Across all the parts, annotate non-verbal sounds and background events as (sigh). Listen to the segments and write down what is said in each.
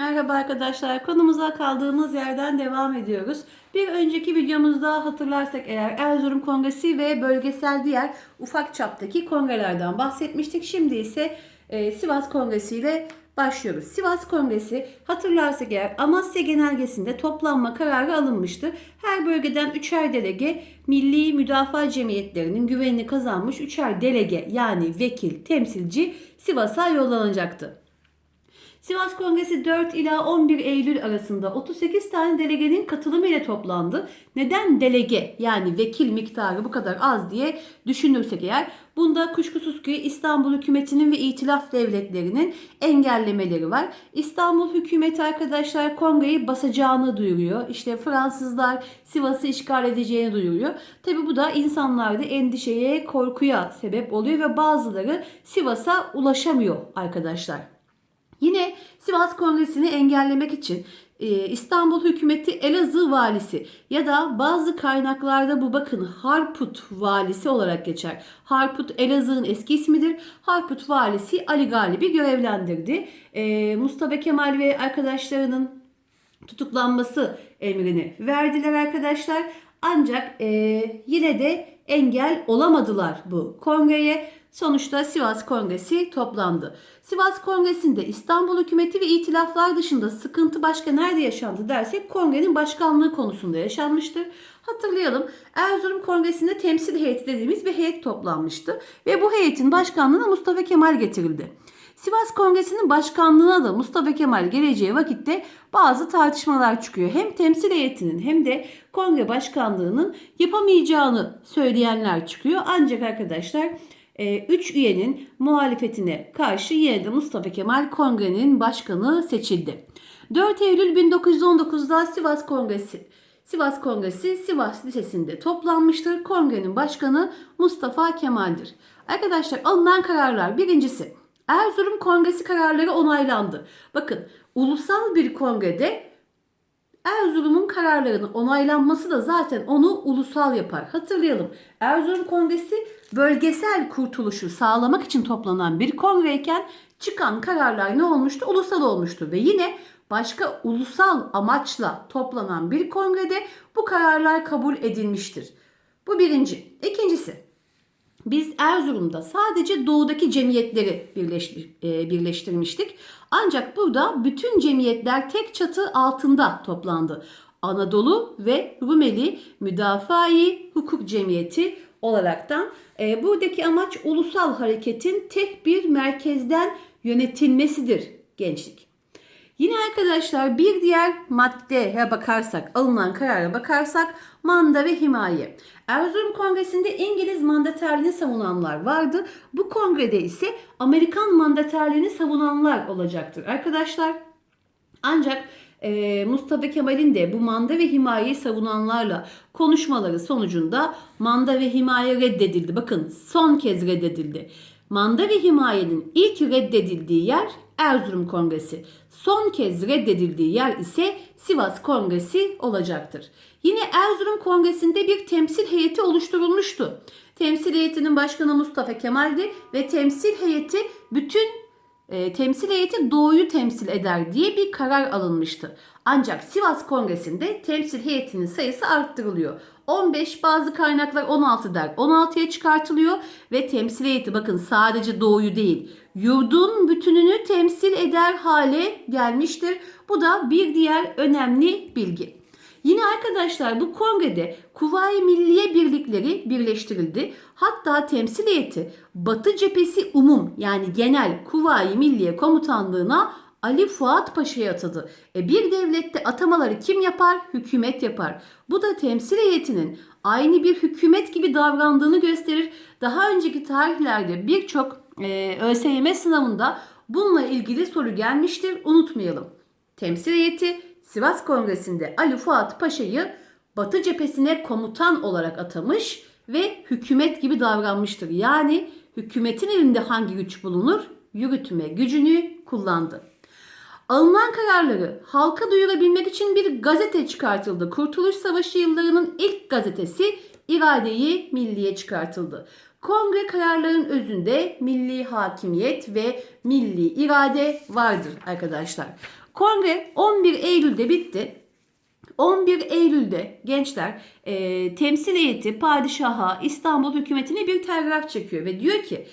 Merhaba arkadaşlar. Konumuza kaldığımız yerden devam ediyoruz. Bir önceki videomuzda hatırlarsak eğer Erzurum Kongresi ve bölgesel diğer ufak çaptaki kongrelerden bahsetmiştik. Şimdi ise e, Sivas Kongresi ile başlıyoruz. Sivas Kongresi hatırlarsak eğer Amasya Genelgesi'nde toplanma kararı alınmıştı. Her bölgeden üçer delege Milli Müdafaa Cemiyetlerinin güvenini kazanmış üçer delege yani vekil, temsilci Sivas'a yollanacaktı. Sivas Kongresi 4 ila 11 Eylül arasında 38 tane delegenin katılımı ile toplandı. Neden delege yani vekil miktarı bu kadar az diye düşünürsek eğer bunda kuşkusuz ki İstanbul hükümetinin ve itilaf devletlerinin engellemeleri var. İstanbul hükümeti arkadaşlar kongreyi basacağını duyuruyor. İşte Fransızlar Sivas'ı işgal edeceğini duyuruyor. Tabi bu da insanlarda endişeye, korkuya sebep oluyor ve bazıları Sivas'a ulaşamıyor arkadaşlar. Yine Sivas Kongresi'ni engellemek için e, İstanbul hükümeti Elazığ valisi ya da bazı kaynaklarda bu bakın Harput valisi olarak geçer. Harput Elazığ'ın eski ismidir. Harput valisi Ali Galip'i görevlendirdi. E, Mustafa Kemal ve arkadaşlarının tutuklanması emrini verdiler arkadaşlar. Ancak e, yine de engel olamadılar bu kongreye. Sonuçta Sivas Kongresi toplandı. Sivas Kongresi'nde İstanbul hükümeti ve itilaflar dışında sıkıntı başka nerede yaşandı dersek kongrenin başkanlığı konusunda yaşanmıştır. Hatırlayalım Erzurum Kongresi'nde temsil heyeti dediğimiz bir heyet toplanmıştı ve bu heyetin başkanlığına Mustafa Kemal getirildi. Sivas Kongresi'nin başkanlığına da Mustafa Kemal geleceği vakitte bazı tartışmalar çıkıyor. Hem temsil heyetinin hem de kongre başkanlığının yapamayacağını söyleyenler çıkıyor. Ancak arkadaşlar 3 üyenin muhalefetine karşı yine de Mustafa Kemal kongrenin başkanı seçildi. 4 Eylül 1919'da Sivas Kongresi Sivas Kongresi Sivas Lisesi'nde toplanmıştır. Kongrenin başkanı Mustafa Kemal'dir. Arkadaşlar alınan kararlar birincisi Erzurum Kongresi kararları onaylandı. Bakın ulusal bir kongrede Erzurum'un kararlarının onaylanması da zaten onu ulusal yapar. Hatırlayalım. Erzurum Kongresi bölgesel kurtuluşu sağlamak için toplanan bir kongreyken çıkan kararlar ne olmuştu? Ulusal olmuştu ve yine başka ulusal amaçla toplanan bir kongrede bu kararlar kabul edilmiştir. Bu birinci. İkincisi biz Erzurum'da sadece doğudaki cemiyetleri e, birleştirmiştik. Ancak burada bütün cemiyetler tek çatı altında toplandı. Anadolu ve Rumeli Müdafai Hukuk Cemiyeti olaraktan e, buradaki amaç ulusal hareketin tek bir merkezden yönetilmesidir gençlik. Yine arkadaşlar bir diğer maddeye bakarsak, alınan karara bakarsak manda ve himaye. Erzurum Kongresi'nde İngiliz mandaterliğini savunanlar vardı. Bu kongrede ise Amerikan mandaterliğini savunanlar olacaktır arkadaşlar. Ancak e, Mustafa Kemal'in de bu manda ve himayeyi savunanlarla konuşmaları sonucunda manda ve himaye reddedildi. Bakın son kez reddedildi. Manda ve himayenin ilk reddedildiği yer Erzurum Kongresi. Son kez reddedildiği yer ise Sivas Kongresi olacaktır. Yine Erzurum Kongresi'nde bir temsil heyeti oluşturulmuştu. Temsil heyetinin başkanı Mustafa Kemal'di ve temsil heyeti bütün e, temsil heyeti doğuyu temsil eder diye bir karar alınmıştı. Ancak Sivas Kongresi'nde temsil heyetinin sayısı arttırılıyor. 15 bazı kaynaklar 16 der. 16'ya çıkartılıyor ve temsil heyeti bakın sadece doğuyu değil yurdun bütününü temsil eder hale gelmiştir. Bu da bir diğer önemli bilgi. Yine arkadaşlar bu kongrede Kuvayi Milliye birlikleri birleştirildi. Hatta temsil heyeti Batı Cephesi Umum yani Genel Kuvayi Milliye Komutanlığına Ali Fuat Paşa'yı atadı. E bir devlette atamaları kim yapar? Hükümet yapar. Bu da temsil heyetinin aynı bir hükümet gibi davrandığını gösterir. Daha önceki tarihlerde birçok e, ÖSYM sınavında bununla ilgili soru gelmiştir. Unutmayalım. Temsil heyeti Sivas Kongresi'nde Ali Fuat Paşa'yı Batı cephesine komutan olarak atamış ve hükümet gibi davranmıştır. Yani hükümetin elinde hangi güç bulunur? Yürütme gücünü kullandı. Alınan kararları halka duyurabilmek için bir gazete çıkartıldı. Kurtuluş Savaşı yıllarının ilk gazetesi İradeyi Milliye çıkartıldı. Kongre kararların özünde milli hakimiyet ve milli irade vardır arkadaşlar. Kongre 11 Eylül'de bitti. 11 Eylül'de gençler e, temsil heyeti padişaha İstanbul hükümetine bir telgraf çekiyor ve diyor ki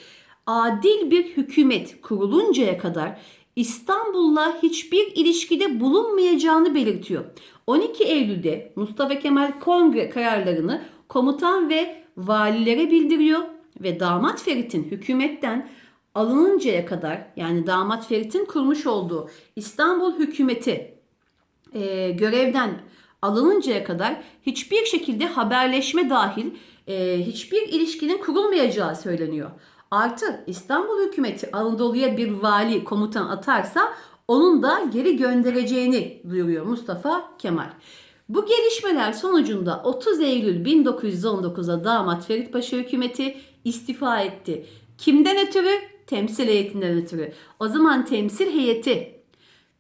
adil bir hükümet kuruluncaya kadar İstanbul'la hiçbir ilişkide bulunmayacağını belirtiyor. 12 Eylül'de Mustafa Kemal kongre kararlarını komutan ve valilere bildiriyor ve damat Ferit'in hükümetten alınıncaya kadar yani damat Ferit'in kurmuş olduğu İstanbul hükümeti e, görevden alınıncaya kadar hiçbir şekilde haberleşme dahil e, hiçbir ilişkinin kurulmayacağı söyleniyor. Artı İstanbul hükümeti Anadolu'ya bir vali komutan atarsa onun da geri göndereceğini duyuruyor Mustafa Kemal. Bu gelişmeler sonucunda 30 Eylül 1919'da damat Ferit Paşa hükümeti istifa etti. Kimden ötürü? Temsil heyetinden ötürü. O zaman temsil heyeti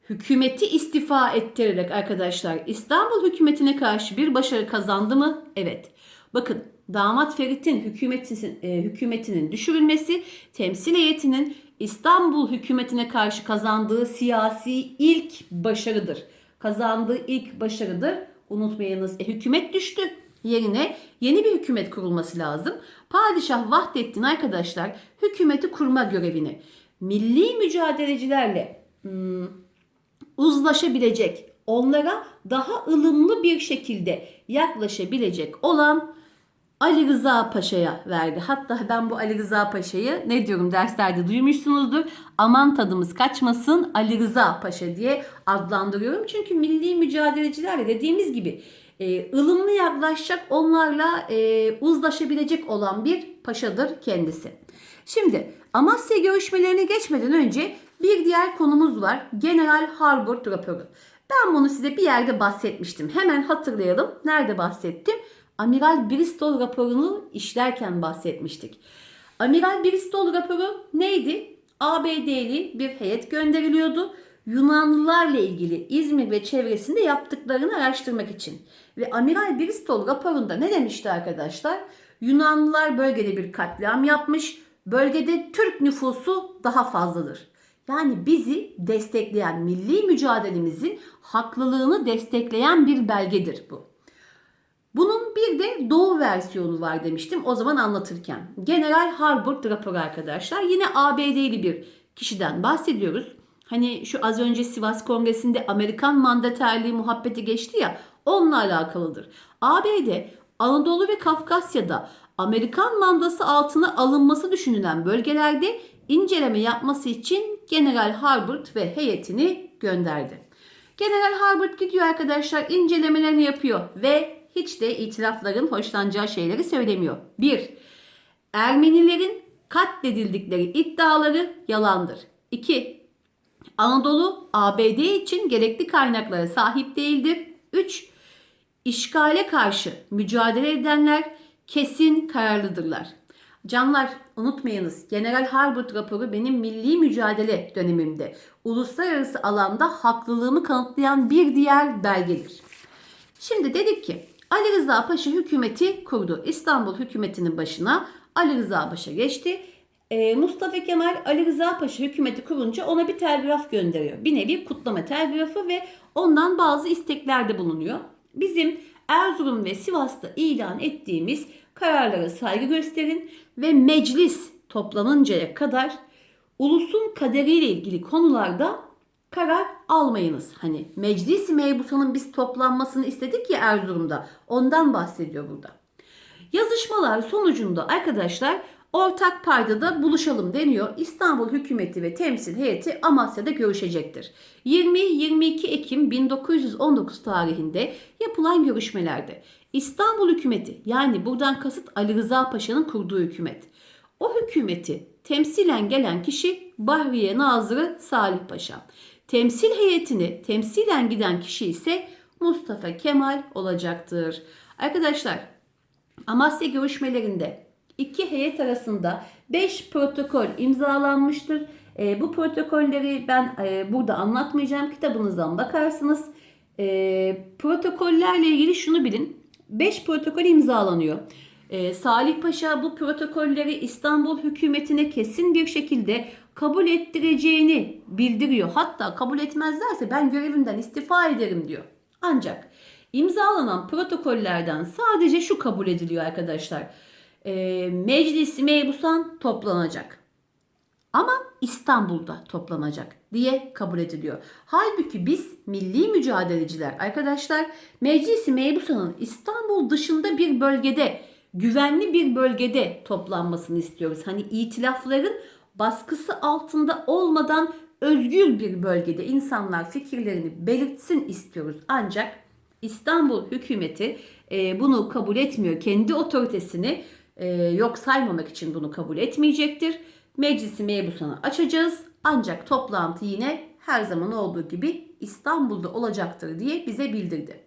hükümeti istifa ettirerek arkadaşlar İstanbul hükümetine karşı bir başarı kazandı mı? Evet. Bakın damat Ferit'in hükümetinin, e, hükümetinin düşürülmesi temsil heyetinin İstanbul hükümetine karşı kazandığı siyasi ilk başarıdır. Kazandığı ilk başarıdır. Unutmayınız e, hükümet düştü. Yerine yeni bir hükümet kurulması lazım. Padişah Vahdettin arkadaşlar hükümeti kurma görevini milli mücadelecilerle hmm, uzlaşabilecek, onlara daha ılımlı bir şekilde yaklaşabilecek olan Ali Rıza Paşa'ya verdi. Hatta ben bu Ali Rıza Paşa'yı ne diyorum derslerde duymuşsunuzdur. Aman tadımız kaçmasın Ali Rıza Paşa diye adlandırıyorum. Çünkü milli mücadelecilerle dediğimiz gibi e, ılımlı yaklaşacak, onlarla e, uzlaşabilecek olan bir paşadır kendisi. Şimdi Amasya görüşmelerine geçmeden önce bir diğer konumuz var. General Harbord raporu. Ben bunu size bir yerde bahsetmiştim. Hemen hatırlayalım. Nerede bahsettim? Amiral Bristol raporunu işlerken bahsetmiştik. Amiral Bristol raporu neydi? ABD'li bir heyet gönderiliyordu. Yunanlılarla ilgili İzmir ve çevresinde yaptıklarını araştırmak için. Ve Amiral Bristol raporunda ne demişti arkadaşlar? Yunanlılar bölgede bir katliam yapmış. Bölgede Türk nüfusu daha fazladır. Yani bizi destekleyen, milli mücadelemizin haklılığını destekleyen bir belgedir bu. Bunun bir de doğu versiyonu var demiştim o zaman anlatırken. General Harbord raporu arkadaşlar. Yine ABD'li bir kişiden bahsediyoruz. Hani şu az önce Sivas Kongresi'nde Amerikan mandaterliği muhabbeti geçti ya onunla alakalıdır. ABD Anadolu ve Kafkasya'da Amerikan mandası altına alınması düşünülen bölgelerde inceleme yapması için General Harbord ve heyetini gönderdi. General Harbord gidiyor arkadaşlar incelemelerini yapıyor ve hiç de itirafların hoşlanacağı şeyleri söylemiyor. 1. Ermenilerin katledildikleri iddiaları yalandır. 2. Anadolu ABD için gerekli kaynaklara sahip değildir. 3. İşgale karşı mücadele edenler kesin kararlıdırlar. Canlar unutmayınız General Harbord raporu benim milli mücadele dönemimde uluslararası alanda haklılığımı kanıtlayan bir diğer belgedir. Şimdi dedik ki Ali Rıza Paşa hükümeti kurdu. İstanbul hükümetinin başına Ali Rıza Paşa geçti. Ee, Mustafa Kemal Ali Rıza Paşa hükümeti kurunca ona bir telgraf gönderiyor. Bir nevi kutlama telgrafı ve ondan bazı isteklerde bulunuyor. Bizim Erzurum ve Sivas'ta ilan ettiğimiz kararlara saygı gösterin ve meclis toplanıncaya kadar ulusun kaderiyle ilgili konularda karar almayınız. Hani meclis mebusanın biz toplanmasını istedik ya Erzurum'da. Ondan bahsediyor burada. Yazışmalar sonucunda arkadaşlar ortak paydada buluşalım deniyor. İstanbul hükümeti ve temsil heyeti Amasya'da görüşecektir. 20-22 Ekim 1919 tarihinde yapılan görüşmelerde İstanbul hükümeti yani buradan kasıt Ali Rıza Paşa'nın kurduğu hükümet. O hükümeti temsilen gelen kişi Bahriye Nazırı Salih Paşa. Temsil heyetini temsilen giden kişi ise Mustafa Kemal olacaktır. Arkadaşlar Amasya görüşmelerinde iki heyet arasında 5 protokol imzalanmıştır. E, bu protokolleri ben e, burada anlatmayacağım. Kitabınızdan bakarsınız. E, protokollerle ilgili şunu bilin. 5 protokol imzalanıyor. E, Salih Paşa bu protokolleri İstanbul hükümetine kesin bir şekilde kabul ettireceğini bildiriyor. Hatta kabul etmezlerse ben görevimden istifa ederim diyor. Ancak imzalanan protokollerden sadece şu kabul ediliyor arkadaşlar. Ee, Meclis mebusan toplanacak. Ama İstanbul'da toplanacak diye kabul ediliyor. Halbuki biz milli mücadeleciler arkadaşlar Meclisi Mebusan'ın İstanbul dışında bir bölgede güvenli bir bölgede toplanmasını istiyoruz. Hani itilafların baskısı altında olmadan özgür bir bölgede insanlar fikirlerini belirtsin istiyoruz. Ancak İstanbul hükümeti e, bunu kabul etmiyor. Kendi otoritesini e, yok saymamak için bunu kabul etmeyecektir. Meclisi mebusanı açacağız. Ancak toplantı yine her zaman olduğu gibi İstanbul'da olacaktır diye bize bildirdi.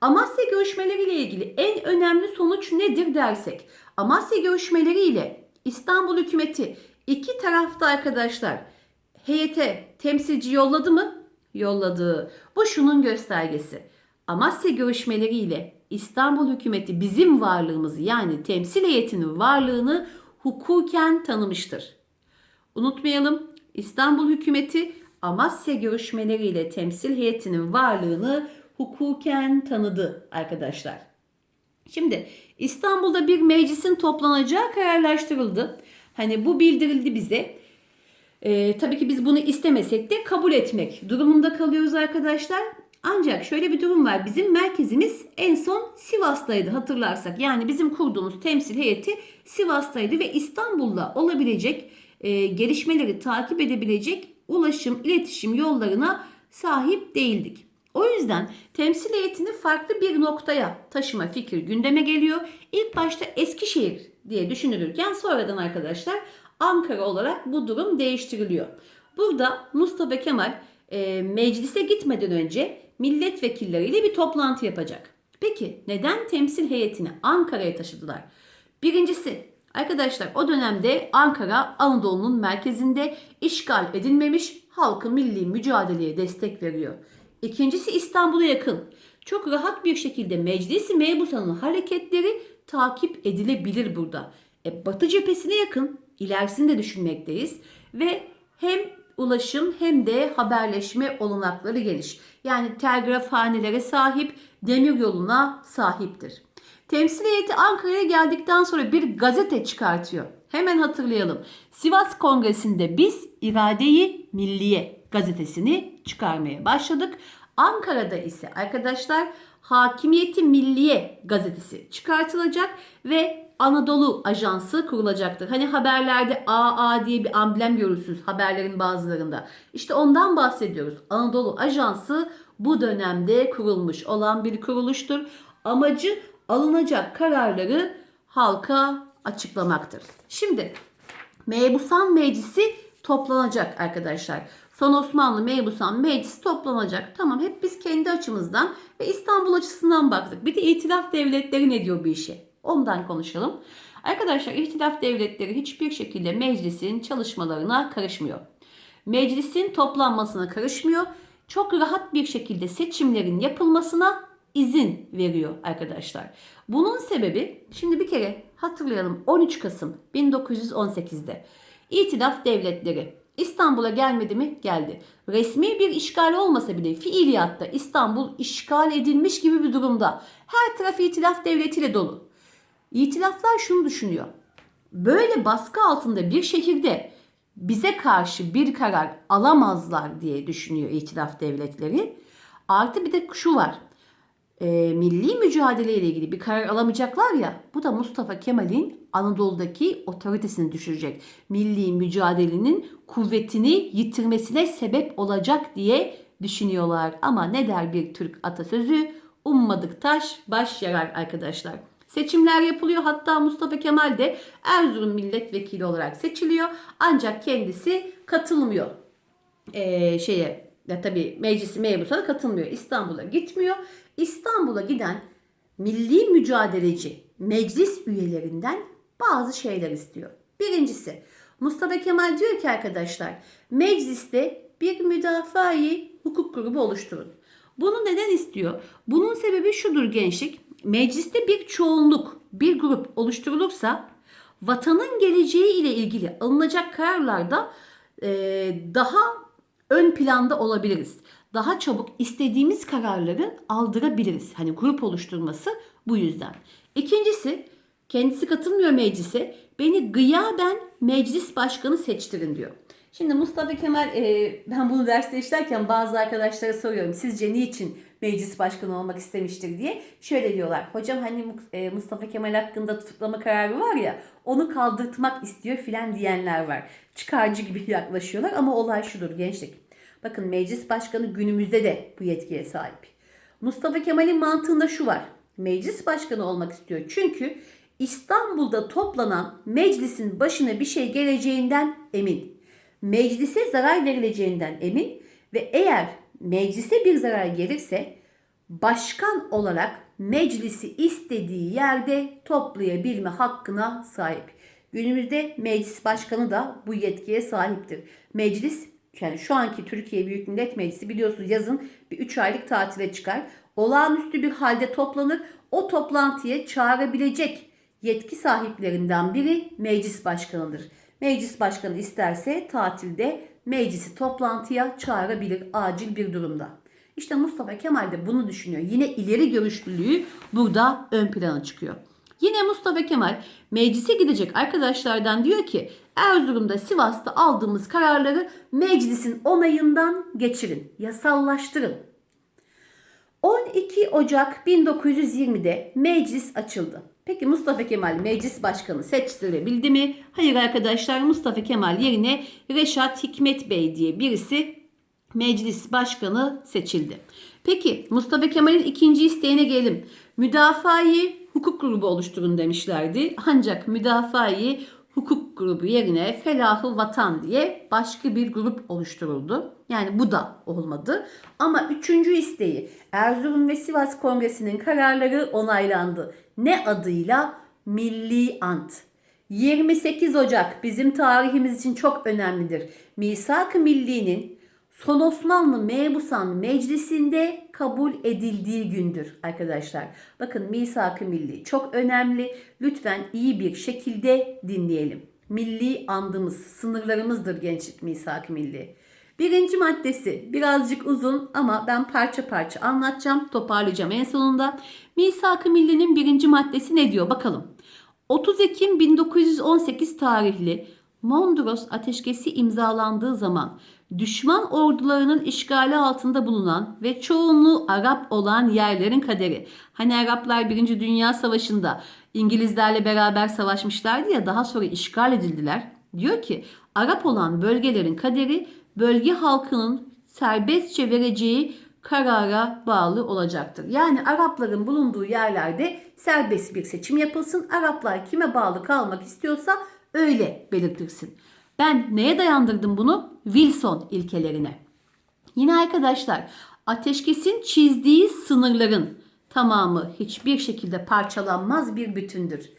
Amasya görüşmeleri ile ilgili en önemli sonuç nedir dersek, Amasya görüşmeleri ile İstanbul hükümeti iki tarafta arkadaşlar heyete temsilci yolladı mı? Yolladı. Bu şunun göstergesi. Amasya görüşmeleri ile İstanbul hükümeti bizim varlığımızı yani temsil heyetinin varlığını hukuken tanımıştır. Unutmayalım İstanbul hükümeti Amasya görüşmeleriyle temsil heyetinin varlığını hukuken tanıdı arkadaşlar. Şimdi İstanbul'da bir meclisin toplanacağı kararlaştırıldı. Hani bu bildirildi bize. Ee, tabii ki biz bunu istemesek de kabul etmek durumunda kalıyoruz arkadaşlar. Ancak şöyle bir durum var. Bizim merkezimiz en son Sivas'taydı hatırlarsak. Yani bizim kurduğumuz temsil heyeti Sivas'taydı ve İstanbul'da olabilecek e, gelişmeleri takip edebilecek ulaşım, iletişim yollarına sahip değildik. O yüzden temsil heyetini farklı bir noktaya taşıma fikri gündeme geliyor. İlk başta Eskişehir diye düşünülürken sonradan arkadaşlar Ankara olarak bu durum değiştiriliyor. Burada Mustafa Kemal e, meclise gitmeden önce milletvekilleriyle bir toplantı yapacak. Peki neden temsil heyetini Ankara'ya taşıdılar? Birincisi arkadaşlar o dönemde Ankara Anadolu'nun merkezinde işgal edilmemiş halkı milli mücadeleye destek veriyor. İkincisi İstanbul'a yakın. Çok rahat bir şekilde Meclisi Mebusan'ın hareketleri takip edilebilir burada. E, Batı cephesine yakın, ilerisini de düşünmekteyiz ve hem ulaşım hem de haberleşme olanakları geniş. Yani telgrafhanelere sahip, demir yoluna sahiptir. Temsil heyeti Ankara'ya geldikten sonra bir gazete çıkartıyor. Hemen hatırlayalım. Sivas Kongresi'nde biz İradeyi Milliye gazetesini çıkarmaya başladık. Ankara'da ise arkadaşlar Hakimiyeti Milliye gazetesi çıkartılacak ve Anadolu Ajansı kurulacaktır. Hani haberlerde AA diye bir amblem görürsünüz haberlerin bazılarında. İşte ondan bahsediyoruz. Anadolu Ajansı bu dönemde kurulmuş olan bir kuruluştur. Amacı alınacak kararları halka açıklamaktır. Şimdi Mebusan Meclisi toplanacak arkadaşlar. Son Osmanlı Mebusan Meclisi toplanacak. Tamam hep biz kendi açımızdan ve İstanbul açısından baktık. Bir de itilaf devletleri ne diyor bu işe? Ondan konuşalım. Arkadaşlar ihtilaf devletleri hiçbir şekilde meclisin çalışmalarına karışmıyor. Meclisin toplanmasına karışmıyor. Çok rahat bir şekilde seçimlerin yapılmasına izin veriyor arkadaşlar. Bunun sebebi şimdi bir kere hatırlayalım 13 Kasım 1918'de İtilaf devletleri İstanbul'a gelmedi mi? Geldi. Resmi bir işgal olmasa bile fiiliyatta İstanbul işgal edilmiş gibi bir durumda. Her taraf itilaf devletiyle dolu. İtilaflar şunu düşünüyor. Böyle baskı altında bir şehirde bize karşı bir karar alamazlar diye düşünüyor itilaf devletleri. Artı bir de şu var. E, milli mücadele ile ilgili bir karar alamayacaklar ya. Bu da Mustafa Kemal'in Anadolu'daki otoritesini düşürecek. Milli mücadelenin kuvvetini yitirmesine sebep olacak diye düşünüyorlar. Ama ne der bir Türk atasözü? Ummadık taş baş yarar arkadaşlar. Seçimler yapılıyor. Hatta Mustafa Kemal de Erzurum milletvekili olarak seçiliyor. Ancak kendisi katılmıyor. Ee, şeye ya tabii meclisi mebusuna katılmıyor. İstanbul'a gitmiyor. İstanbul'a giden milli mücadeleci meclis üyelerinden bazı şeyler istiyor. Birincisi Mustafa Kemal diyor ki arkadaşlar mecliste bir müdafaa-i hukuk grubu oluşturun. Bunu neden istiyor? Bunun sebebi şudur gençlik. Mecliste bir çoğunluk, bir grup oluşturulursa vatanın geleceği ile ilgili alınacak kararlarda e, daha ön planda olabiliriz. Daha çabuk istediğimiz kararları aldırabiliriz. Hani grup oluşturması bu yüzden. İkincisi kendisi katılmıyor meclise. Beni gıyaben meclis başkanı seçtirin diyor. Şimdi Mustafa Kemal e, ben bunu derste işlerken bazı arkadaşlara soruyorum. Sizce niçin meclis başkanı olmak istemiştir diye. Şöyle diyorlar. Hocam hani e, Mustafa Kemal hakkında tutuklama kararı var ya onu kaldırtmak istiyor filan diyenler var. Çıkarcı gibi (laughs) yaklaşıyorlar ama olay şudur gençlik. Bakın meclis başkanı günümüzde de bu yetkiye sahip. Mustafa Kemal'in mantığında şu var. Meclis başkanı olmak istiyor. Çünkü İstanbul'da toplanan meclisin başına bir şey geleceğinden emin. Meclise zarar verileceğinden emin ve eğer meclise bir zarar gelirse başkan olarak meclisi istediği yerde toplayabilme hakkına sahip. Günümüzde meclis başkanı da bu yetkiye sahiptir. Meclis yani şu anki Türkiye Büyük Millet Meclisi biliyorsunuz yazın bir 3 aylık tatile çıkar. Olağanüstü bir halde toplanır. O toplantıya çağırabilecek yetki sahiplerinden biri meclis başkanıdır. Meclis başkanı isterse tatilde meclisi toplantıya çağırabilir acil bir durumda. İşte Mustafa Kemal de bunu düşünüyor. Yine ileri görüşlülüğü burada ön plana çıkıyor. Yine Mustafa Kemal meclise gidecek arkadaşlardan diyor ki Erzurum'da Sivas'ta aldığımız kararları meclisin onayından geçirin, yasallaştırın. 12 Ocak 1920'de meclis açıldı. Peki Mustafa Kemal meclis başkanı seçtirebildi mi? Hayır arkadaşlar Mustafa Kemal yerine Reşat Hikmet Bey diye birisi meclis başkanı seçildi. Peki Mustafa Kemal'in ikinci isteğine gelelim. Müdafaa-i hukuk grubu oluşturun demişlerdi. Ancak müdafaa-i hukuk grubu yerine Felahı Vatan diye başka bir grup oluşturuldu. Yani bu da olmadı. Ama üçüncü isteği Erzurum ve Sivas Kongresi'nin kararları onaylandı. Ne adıyla? Milli Ant. 28 Ocak bizim tarihimiz için çok önemlidir. Misak-ı Milli'nin Son Osmanlı Mebusan Meclisi'nde kabul edildiği gündür arkadaşlar. Bakın Misak-ı Milli çok önemli. Lütfen iyi bir şekilde dinleyelim. Milli andımız, sınırlarımızdır gençlik Misak-ı Milli. Birinci maddesi birazcık uzun ama ben parça parça anlatacağım, toparlayacağım en sonunda. Misak-ı Milli'nin birinci maddesi ne diyor bakalım. 30 Ekim 1918 tarihli Mondros Ateşkesi imzalandığı zaman düşman ordularının işgali altında bulunan ve çoğunluğu Arap olan yerlerin kaderi. Hani Araplar 1. Dünya Savaşı'nda İngilizlerle beraber savaşmışlardı ya daha sonra işgal edildiler. Diyor ki Arap olan bölgelerin kaderi bölge halkının serbestçe vereceği karara bağlı olacaktır. Yani Arapların bulunduğu yerlerde serbest bir seçim yapılsın. Araplar kime bağlı kalmak istiyorsa öyle belirtirsin. Ben neye dayandırdım bunu? Wilson ilkelerine. Yine arkadaşlar ateşkesin çizdiği sınırların tamamı hiçbir şekilde parçalanmaz bir bütündür.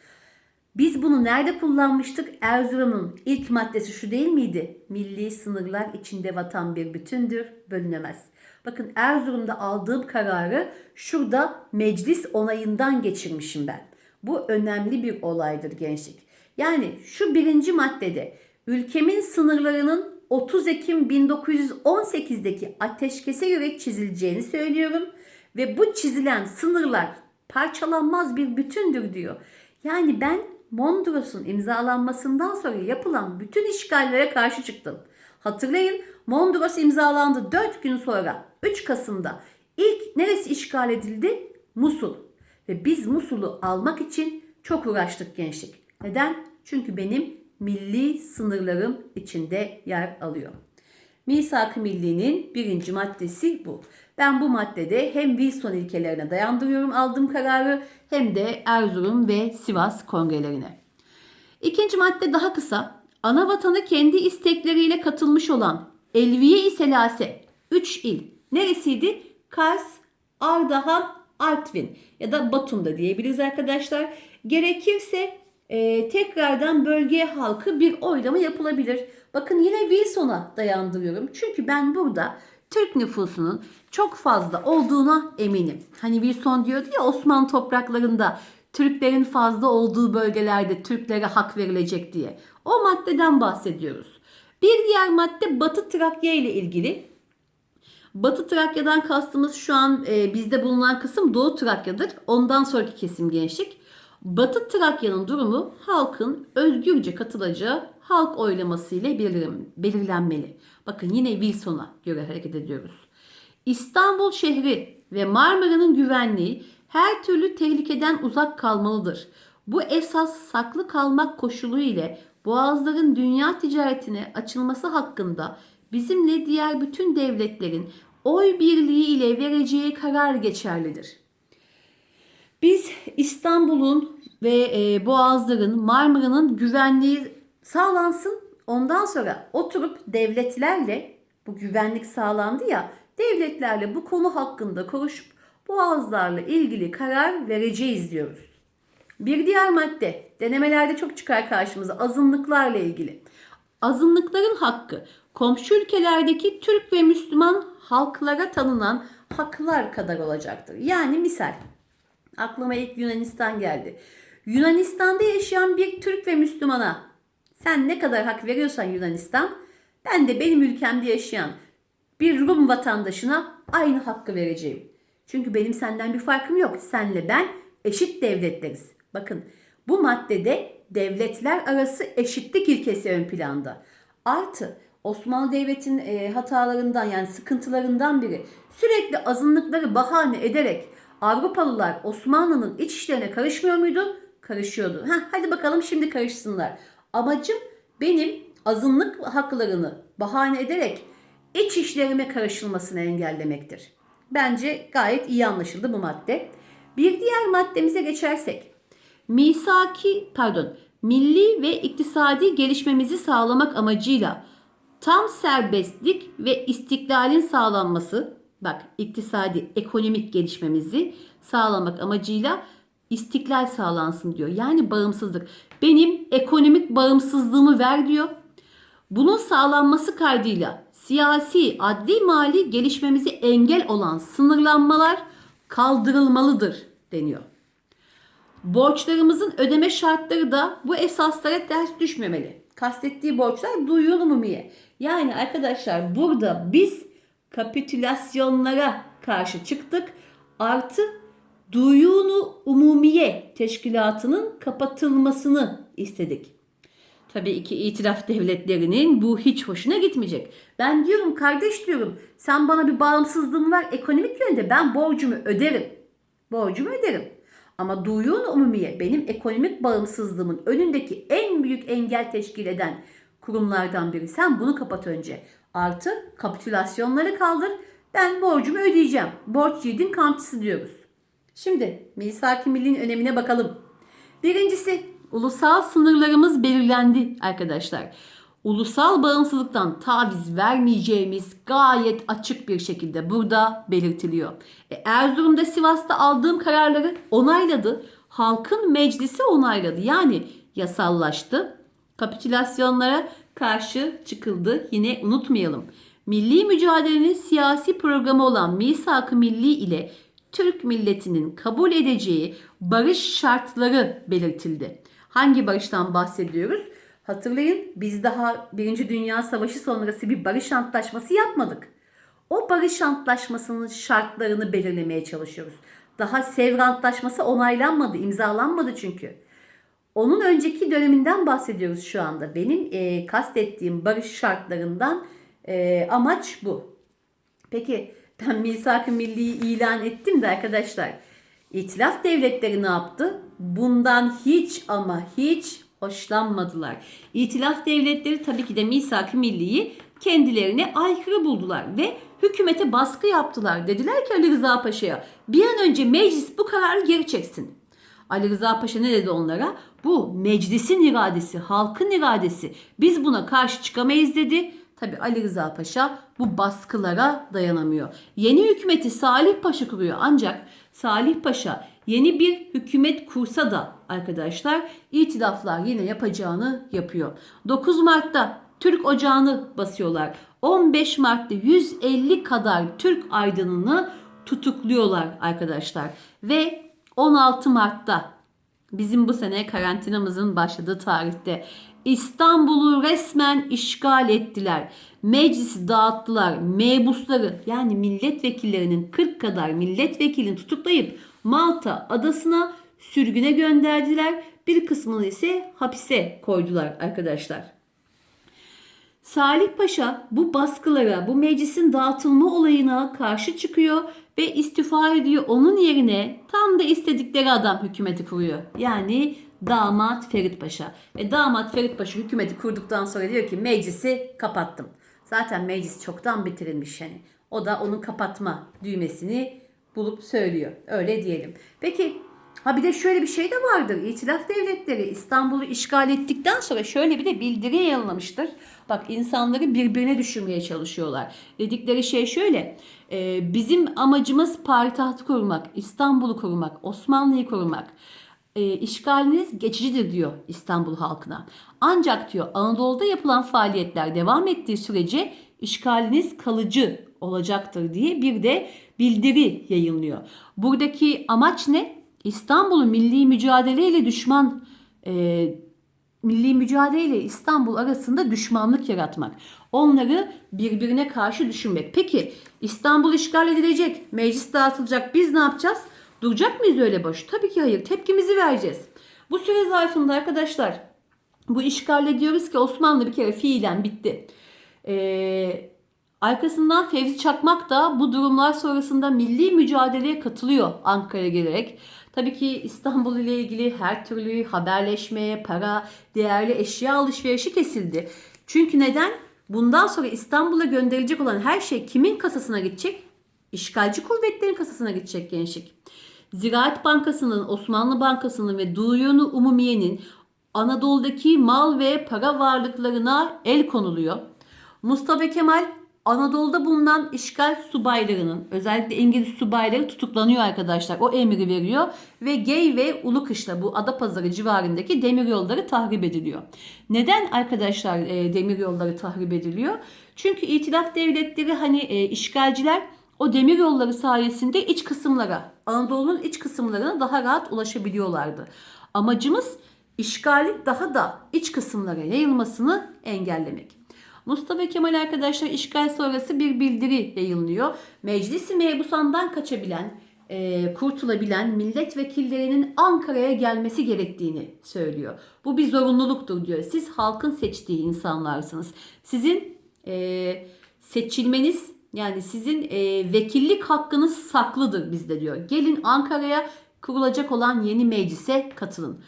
Biz bunu nerede kullanmıştık? Erzurum'un ilk maddesi şu değil miydi? Milli sınırlar içinde vatan bir bütündür, bölünemez. Bakın Erzurum'da aldığım kararı şurada meclis onayından geçirmişim ben. Bu önemli bir olaydır gençlik. Yani şu birinci maddede ülkemin sınırlarının 30 Ekim 1918'deki ateşkese göre çizileceğini söylüyorum. Ve bu çizilen sınırlar parçalanmaz bir bütündür diyor. Yani ben Mondros'un imzalanmasından sonra yapılan bütün işgallere karşı çıktım. Hatırlayın Mondros imzalandı 4 gün sonra 3 Kasım'da. İlk neresi işgal edildi? Musul. Ve biz Musul'u almak için çok uğraştık gençlik. Neden? Çünkü benim milli sınırlarım içinde yer alıyor. Misak-ı Milli'nin birinci maddesi bu. Ben bu maddede hem Wilson ilkelerine dayandırıyorum aldığım kararı hem de Erzurum ve Sivas kongrelerine. İkinci madde daha kısa. Ana vatanı kendi istekleriyle katılmış olan Elviye-i Selase 3 il neresiydi? Kars, Ardahan, Artvin ya da Batum da diyebiliriz arkadaşlar. Gerekirse e, tekrardan bölge halkı bir oylama yapılabilir. Bakın yine Wilson'a dayandırıyorum. Çünkü ben burada Türk nüfusunun çok fazla olduğuna eminim. Hani Wilson diyordu ya Osmanlı topraklarında Türklerin fazla olduğu bölgelerde Türklere hak verilecek diye. O maddeden bahsediyoruz. Bir diğer madde Batı Trakya ile ilgili. Batı Trakya'dan kastımız şu an e, bizde bulunan kısım Doğu Trakya'dır. Ondan sonraki kesim gençlik. Batı Trakya'nın durumu halkın özgürce katılacağı halk oylaması ile belir- belirlenmeli. Bakın yine Wilson'a göre hareket ediyoruz. İstanbul şehri ve Marmara'nın güvenliği her türlü tehlikeden uzak kalmalıdır. Bu esas saklı kalmak koşulu ile boğazların dünya ticaretine açılması hakkında bizimle diğer bütün devletlerin oy birliği ile vereceği karar geçerlidir. Biz İstanbul'un ve e, Boğazların, Marmara'nın güvenliği sağlansın. Ondan sonra oturup devletlerle bu güvenlik sağlandı ya devletlerle bu konu hakkında konuşup Boğazlarla ilgili karar vereceğiz diyoruz. Bir diğer madde denemelerde çok çıkar karşımıza azınlıklarla ilgili. Azınlıkların hakkı komşu ülkelerdeki Türk ve Müslüman halklara tanınan haklar kadar olacaktır. Yani misal Aklıma ilk Yunanistan geldi. Yunanistan'da yaşayan bir Türk ve Müslümana sen ne kadar hak veriyorsan Yunanistan, ben de benim ülkemde yaşayan bir Rum vatandaşına aynı hakkı vereceğim. Çünkü benim senden bir farkım yok. Senle ben eşit devletleriz. Bakın bu maddede devletler arası eşitlik ilkesi ön planda. Artı Osmanlı Devleti'nin e, hatalarından yani sıkıntılarından biri sürekli azınlıkları bahane ederek Avrupalılar Osmanlı'nın iç işlerine karışmıyor muydu? Karışıyordu. Heh, hadi bakalım şimdi karışsınlar. Amacım benim azınlık haklarını bahane ederek iç işlerime karışılmasını engellemektir. Bence gayet iyi anlaşıldı bu madde. Bir diğer maddemize geçersek. Misaki, pardon, milli ve iktisadi gelişmemizi sağlamak amacıyla tam serbestlik ve istiklalin sağlanması, bak iktisadi, ekonomik gelişmemizi sağlamak amacıyla istiklal sağlansın diyor. Yani bağımsızlık. Benim ekonomik bağımsızlığımı ver diyor. Bunun sağlanması kaydıyla siyasi, adli, mali gelişmemizi engel olan sınırlanmalar kaldırılmalıdır deniyor. Borçlarımızın ödeme şartları da bu esaslara ters düşmemeli. Kastettiği borçlar duyulu umumiye. Yani arkadaşlar burada biz kapitülasyonlara karşı çıktık. Artı duyunu umumiye teşkilatının kapatılmasını istedik. Tabii ki itilaf devletlerinin bu hiç hoşuna gitmeyecek. Ben diyorum kardeş diyorum sen bana bir bağımsızlığımı ver ekonomik yönde ben borcumu öderim. Borcumu öderim. Ama duyun umumiye benim ekonomik bağımsızlığımın önündeki en büyük engel teşkil eden kurumlardan biri. Sen bunu kapat önce. Artı kapitülasyonları kaldır. Ben borcumu ödeyeceğim. Borç yiğidin kamçısı diyoruz. Şimdi misak-ı millinin önemine bakalım. Birincisi ulusal sınırlarımız belirlendi arkadaşlar. Ulusal bağımsızlıktan taviz vermeyeceğimiz gayet açık bir şekilde burada belirtiliyor. E, Erzurum'da Sivas'ta aldığım kararları onayladı. Halkın meclisi onayladı. Yani yasallaştı. Kapitülasyonlara karşı çıkıldı. Yine unutmayalım. Milli mücadelenin siyasi programı olan Misak-ı Milli ile Türk milletinin kabul edeceği barış şartları belirtildi. Hangi barıştan bahsediyoruz? Hatırlayın biz daha Birinci Dünya Savaşı sonrası bir barış antlaşması yapmadık. O barış antlaşmasının şartlarını belirlemeye çalışıyoruz. Daha Sevr Antlaşması onaylanmadı, imzalanmadı çünkü. Onun önceki döneminden bahsediyoruz şu anda. Benim e, kastettiğim barış şartlarından e, amaç bu. Peki ben misak-ı milliyi ilan ettim de arkadaşlar. İtilaf devletleri ne yaptı? Bundan hiç ama hiç hoşlanmadılar. İtilaf devletleri tabii ki de misak-ı milliyi kendilerine aykırı buldular ve hükümete baskı yaptılar. Dediler ki Ali Rıza Paşa'ya bir an önce meclis bu kararı geri çeksin. Ali Rıza Paşa ne dedi onlara? Bu meclisin iradesi, halkın iradesi. Biz buna karşı çıkamayız dedi. Tabi Ali Rıza Paşa bu baskılara dayanamıyor. Yeni hükümeti Salih Paşa kuruyor ancak Salih Paşa yeni bir hükümet kursa da arkadaşlar itilaflar yine yapacağını yapıyor. 9 Mart'ta Türk ocağını basıyorlar. 15 Mart'ta 150 kadar Türk aydınını tutukluyorlar arkadaşlar. Ve 16 Mart'ta bizim bu sene karantinamızın başladığı tarihte İstanbul'u resmen işgal ettiler. Meclisi dağıttılar. Mebusları yani milletvekillerinin 40 kadar milletvekilini tutuklayıp Malta adasına sürgüne gönderdiler. Bir kısmını ise hapise koydular arkadaşlar. Salih Paşa bu baskılara, bu meclisin dağıtılma olayına karşı çıkıyor ve istifa ediyor. Onun yerine tam da istedikleri adam hükümeti kuruyor. Yani damat Ferit Paşa. Ve damat Ferit Paşa hükümeti kurduktan sonra diyor ki meclisi kapattım. Zaten meclis çoktan bitirilmiş yani. O da onun kapatma düğmesini bulup söylüyor. Öyle diyelim. Peki Ha bir de şöyle bir şey de vardır. İtilaf devletleri İstanbul'u işgal ettikten sonra şöyle bir de bildiri yayınlamıştır. Bak insanları birbirine düşürmeye çalışıyorlar. Dedikleri şey şöyle. e, bizim amacımız payitaht kurmak, İstanbul'u kurmak, Osmanlı'yı kurmak. E, işgaliniz geçicidir diyor İstanbul halkına. Ancak diyor Anadolu'da yapılan faaliyetler devam ettiği sürece işgaliniz kalıcı olacaktır diye bir de bildiri yayınlıyor. Buradaki amaç ne? İstanbul'u milli mücadeleyle düşman e, milli mücadeleyle İstanbul arasında düşmanlık yaratmak. Onları birbirine karşı düşünmek. Peki İstanbul işgal edilecek, meclis dağıtılacak. Biz ne yapacağız? Duracak mıyız öyle boş? Tabii ki hayır. Tepkimizi vereceğiz. Bu süre zarfında arkadaşlar bu işgalle diyoruz ki Osmanlı bir kere fiilen bitti. Ee, arkasından Fevzi Çakmak da bu durumlar sonrasında milli mücadeleye katılıyor Ankara'ya gelerek. Tabii ki İstanbul ile ilgili her türlü haberleşmeye, para, değerli eşya alışverişi kesildi. Çünkü neden? Bundan sonra İstanbul'a gönderilecek olan her şey kimin kasasına gidecek? İşgalci kuvvetlerin kasasına gidecek gençlik. Ziraat Bankası'nın, Osmanlı Bankası'nın ve Duyunu Umumiye'nin Anadolu'daki mal ve para varlıklarına el konuluyor. Mustafa Kemal Anadolu'da bulunan işgal subaylarının özellikle İngiliz subayları tutuklanıyor arkadaşlar. O emri veriyor ve Gey ve Ulukışla bu Adapazarı civarındaki demiryolları tahrip ediliyor. Neden arkadaşlar e, demiryolları tahrip ediliyor? Çünkü itilaf devletleri hani e, işgalciler o demiryolları sayesinde iç kısımlara, Anadolu'nun iç kısımlarına daha rahat ulaşabiliyorlardı. Amacımız işgali daha da iç kısımlara yayılmasını engellemek. Mustafa Kemal arkadaşlar işgal sonrası bir bildiri yayınlıyor. Meclisi mebusandan kaçabilen, e, kurtulabilen milletvekillerinin Ankara'ya gelmesi gerektiğini söylüyor. Bu bir zorunluluktur diyor. Siz halkın seçtiği insanlarsınız. Sizin e, seçilmeniz yani sizin e, vekillik hakkınız saklıdır bizde diyor. Gelin Ankara'ya kurulacak olan yeni meclise katılın.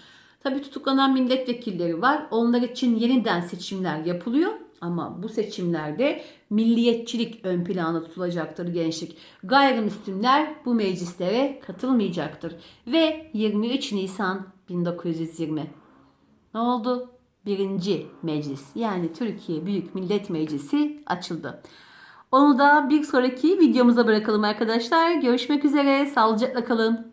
Tabi tutuklanan milletvekilleri var. Onlar için yeniden seçimler yapılıyor. Ama bu seçimlerde milliyetçilik ön plana tutulacaktır gençlik. Gayrimüslimler bu meclislere katılmayacaktır. Ve 23 Nisan 1920. Ne oldu? Birinci meclis yani Türkiye Büyük Millet Meclisi açıldı. Onu da bir sonraki videomuza bırakalım arkadaşlar. Görüşmek üzere. Sağlıcakla kalın.